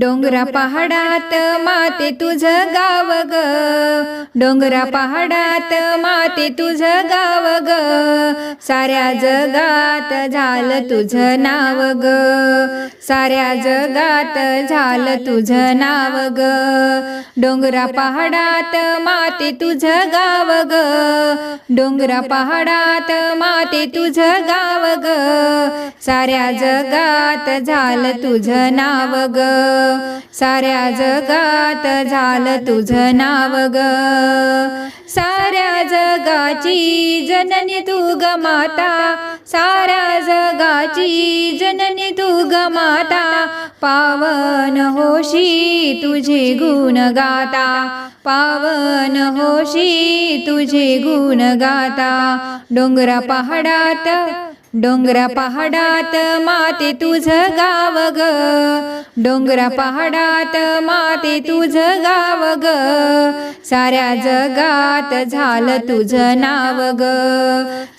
डोंगरा पहाडात माते तुझं गाव ग. डोंगरा पहाडात माते तुझं गाव ग. साऱ्या जगात झालं तुझं नाव ग. साऱ्या जगात झालं तुझं नाव ग. डोंगरा पहाडात माते तुझं गाव ग. डोंगरा पहाडात माते तुझं गाव ग. साऱ्या जगात झालं तुझं नाव ग. साऱ्या जगात झालं तुझं नाव ग. साऱ्या जगाची जननी तू ग माता. साऱ्या जगाची जननी तू ग माता. पावन होशी तुझे गुण गाता. पावन होशी तुझे गुण गाता. डोंगरा पहाडात डोंगरा पहाडात माते तुझं गाव ग. डोंगरा पहाडात माते तुझं गाव ग. साऱ्या जगात झालं तुझं नाव ग.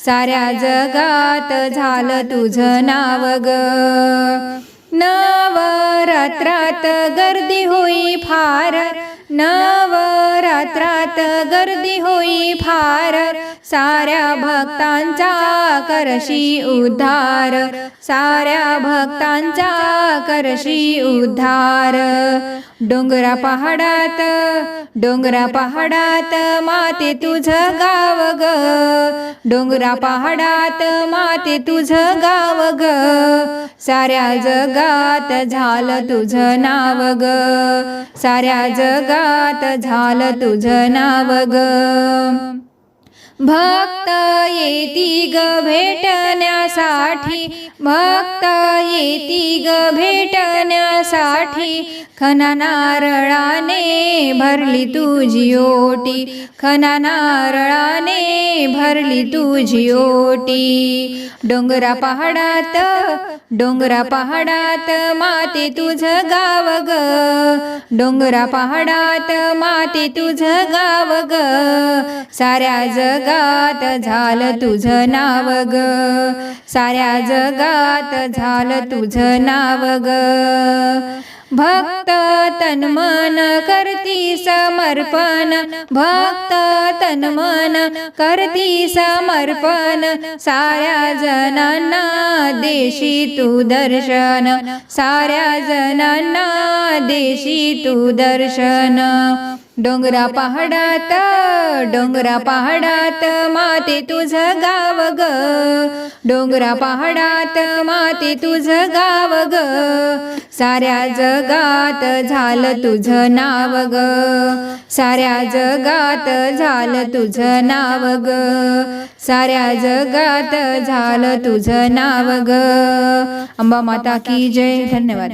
साऱ्या जगात झालं तुझं नाव ग. नवरात्रात गर्दी होई फार. नवरात्रात गर्दी होई फार. साऱ्या भक्तांचा करशी उद्धार. साऱ्या भक्तांचा करशी उद्धार. डोंगरा पहाडात डोंगरा पहाडात माते तुझं गाव ग. डोंगरा पहाडात माते तुझं गाव ग. साऱ्या जगात झालं तुझं नाव ग. साऱ्या जगात झालं तुझं नाव ग. भक्त येती ग भेटण्यासाठी भक्त येती ग भेटण्यासाठी खना नारळाने भरली तुझी ओटी खना नारळाने भरली तुझी ओटी. डोंगरा पहाडात डोंगरा पहाडात माते तुझं गाव ग. डोंगरा पहाडात माते तुझं गाव ग. साऱ्या जग जगात झालं तुझं नाव ग. साऱ्या जगात झालं तुझं नाव ग. भक्त तन्मन करती समर्पण. भक्त तन्मन करती समर्पण. साऱ्या जनांना देशी तू दर्शन. साऱ्या जनांना देशी तू दर्शन. डोंगरा पहाडात डोंगरा पहाडात माते तुझं गाव ग. डोंगरा पहाडात माते तुझं गाव ग. साऱ्या जगात झालं तुझं नाव ग. साऱ्या जगात झालं तुझं नाव ग. साऱ्या जगात झालं तुझं नाव ग. अंबा माता की जय. धन्यवाद.